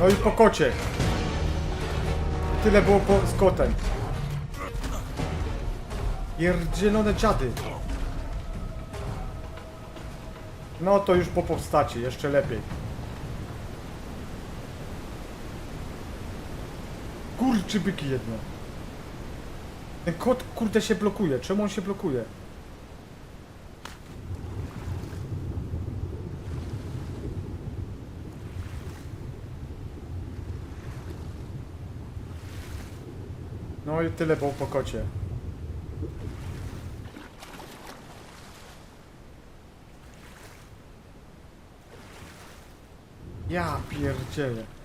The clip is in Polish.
No i po kocie. Tyle było po, z kotem. Pierdzielone dziady. No to już po powstacie, jeszcze lepiej. Kurczy byki jedno. Ten kot kurde się blokuje. Czemu on się blokuje? No i tyle po kocie. Ja pierdzielę.